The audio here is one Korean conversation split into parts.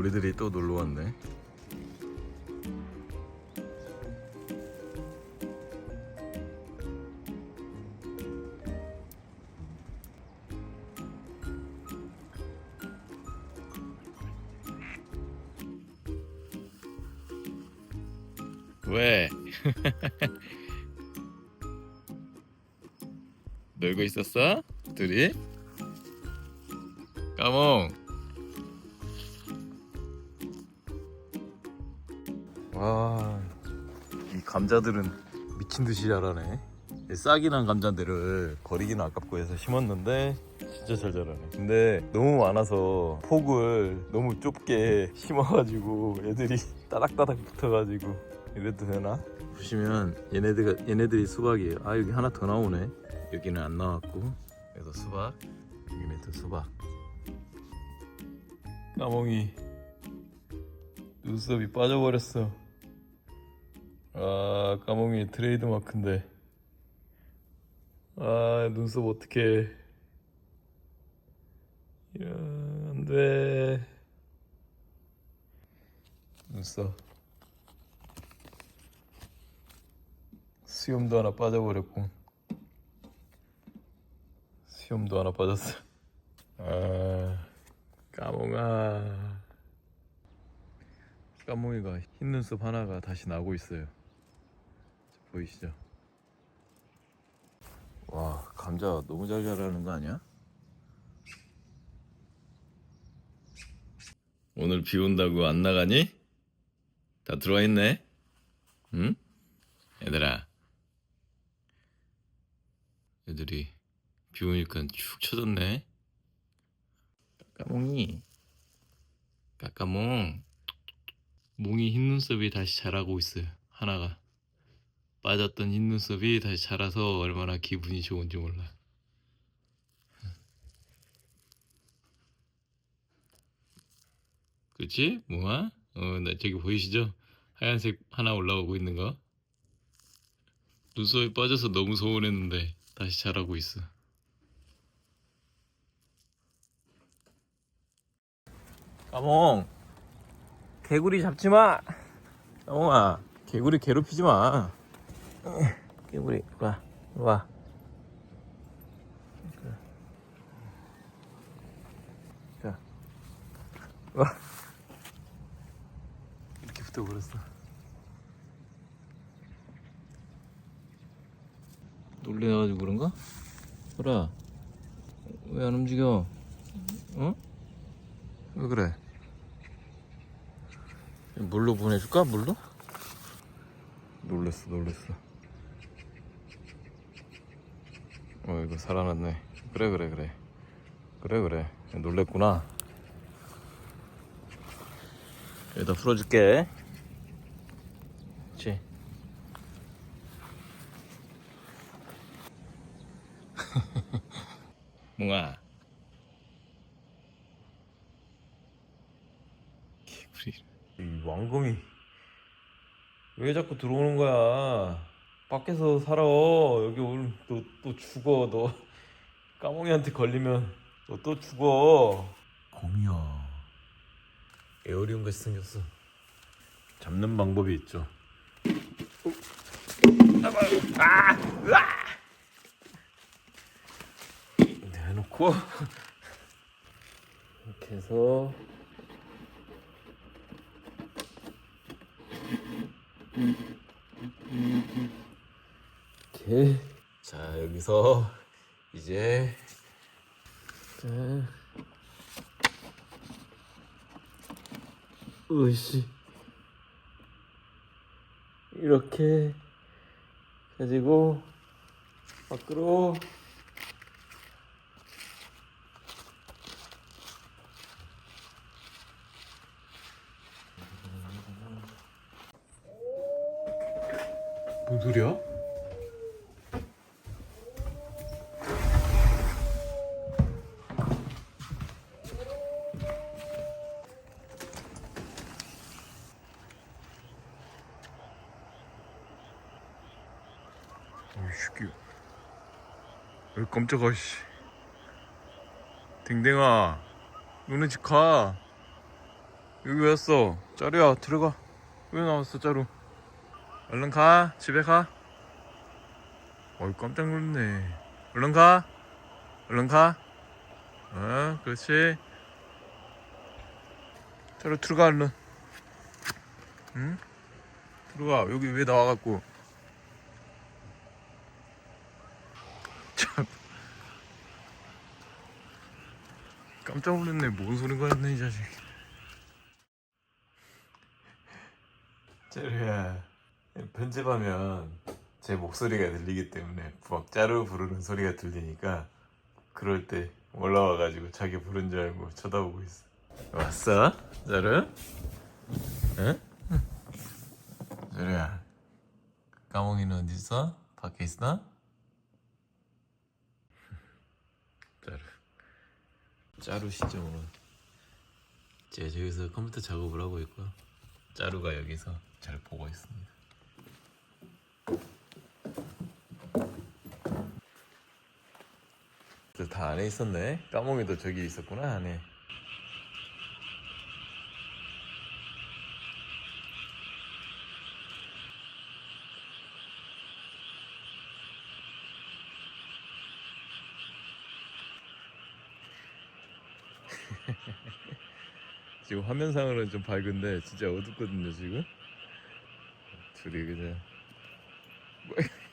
우리들이 또 놀러 왔네. 왜? 놀고 있었어? 둘이? 까몽. 이 감자들은 미친 듯이 자라네. 이 싹이 난 감자들을 버리기는 아깝고 해서 심었는데 진짜 잘 자라네. 근데 너무 많아서 폭을 너무 좁게 심어가지고 애들이 따닥따닥 붙어가지고 이래도 되나? 보시면 얘네들 얘네들이 수박이에요. 아 여기 하나 더 나오네. 여기는 안 나왔고 그래서 수박 여기는 또 수박. 까몽이 눈썹이 빠져버렸어. 아 까몽이 트레이드 마크인데. 아 눈썹 어떡해. 야 안돼. 눈썹. 수염도 하나 빠져버렸고 수염도 하나 빠졌어 아 까몽아 까몽이가 흰 눈썹 하나가 다시 나고 있어요 보이시죠 와 감자 너무 잘 자라는 거 아니야? 오늘 비 온다고 안 나가니? 다 들어와 있네 응? 얘들아 애들이 비 오니까 축 쳐졌네. 까까몽이, 까까몽. 몽이 흰 눈썹이 다시 자라고 있어요. 하나가 빠졌던 흰 눈썹이 다시 자라서 얼마나 기분이 좋은지 몰라. 그렇지, 몽아? 어, 나 저기 보이시죠? 하얀색 하나 올라오고 있는 거. 눈썹이 빠져서 너무 서운했는데 다시 자라고 있어. 까몽, 개구리 잡지 마. 까몽아, 개구리 괴롭히지 마. 이리 와, 와. 자, 와. 이렇게 붙어버렸어. 놀래가지고 그런가? 소라 왜 안 움직여? 어? 왜 그래? 물로 보내줄까? 물로? 놀랬어 놀랬어 어 이거 살아났네. 그래 그래 그래. 그래 그래. 놀랬구나. 여기다 풀어줄게. 그렇지 몽아. 개구리 이 왕금이 왜 자꾸 들어오는 거야 밖에서 살아. 여기 오늘 너 또 죽어 너. 까몽이한테 걸리면 너 또 죽어. 곰이야. 에어리움 같이 생겼어. 잡는 방법이 있죠. 아! 으아! 내놓고. 이렇게 해서 자 여기서 이제 자 으씨. 이렇게 가지고 밖으로 새끼. 왜 깜짝아 씨. 댕댕아 너네 집가. 여기 왜 왔어? 짜루야 들어가. 왜 나왔어 짜루? 얼른 가 집에 가. 어이 깜짝 놀랐네. 얼른 가. 얼른 가. 어, 그렇지. 짜루 들어가 얼른. 응? 들어가. 여기 왜 나와갖고 깜짝 놀랐네 뭔 소린가 했네 이 자식 짜루야 편집하면 제 목소리가 들리기 때문에 막 짜루 부르는 소리가 들리니까 그럴 때 올라와가지고 자기 부른 줄 알고 쳐다보고 있어 왔어? 짜루? 응? 짜루야 까몽이는 어디 있어? 밖에 있어? 짜루 짜루 시점으로 제가 저기서 컴퓨터 작업을 하고 있고 짜루가 여기서 잘 보고 있습니다. 다 안에 있었네. 까몽이도 저기 있었구나 안에. 지금 화면상으로는 좀 밝은데 진짜 어둡거든요 지금. 둘이 그냥. 뭐-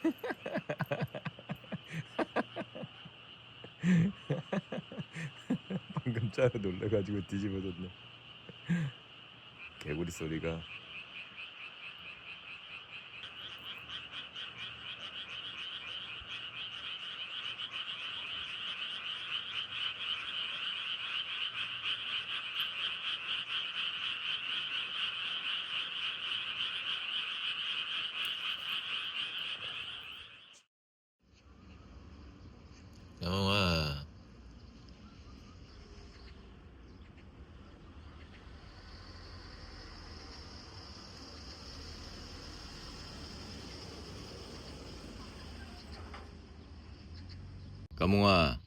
방금 짜로 놀래가지고 뒤집어졌네. 개구리 소리가 영아 까몽아.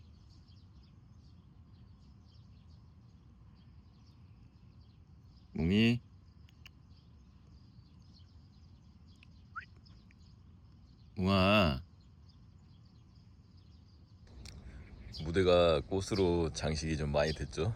몽이? 몽아. 무대가 꽃으로 장식이 좀 많이 됐죠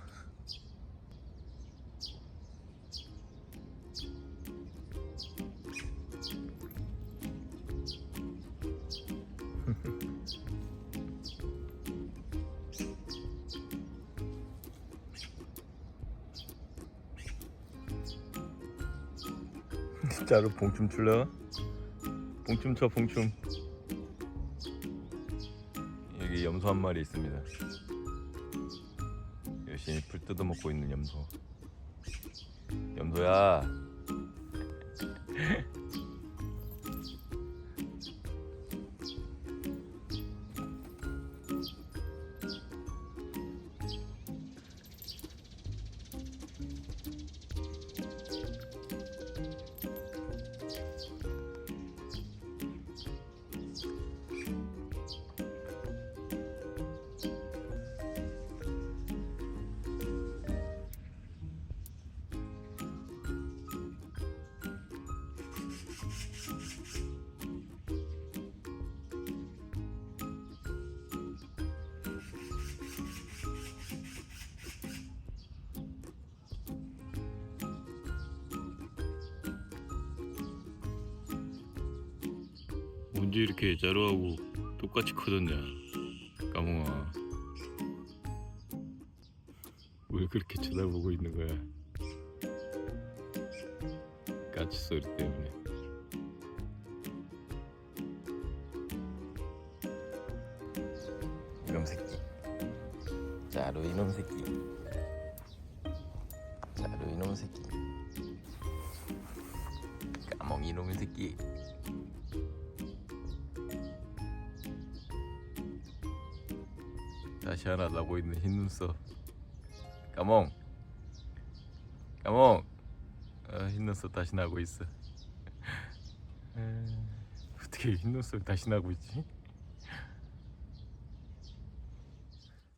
진짜로 봉춤 출래? 봉춤 춰 봉춤. 여기 염소 한 마리 있습니다. 열심히 풀 뜯어먹고 있는 염소. 염소야 언제 이렇게 자루하고 똑같이 커졌냐? 까몽아. 왜 그렇게 쳐다보고 있는 거야? 까치 소리 때문에. 이놈 새끼. 자루 이놈 새끼. 자루 이놈 새끼. 까몽 이놈 새끼 다시 하나 나고 있는 흰 눈썹. 까몽. 까몽. 아, 흰 눈썹 다시 나고 있어. 에, 어떻게 흰 눈썹 다시 나고 있지?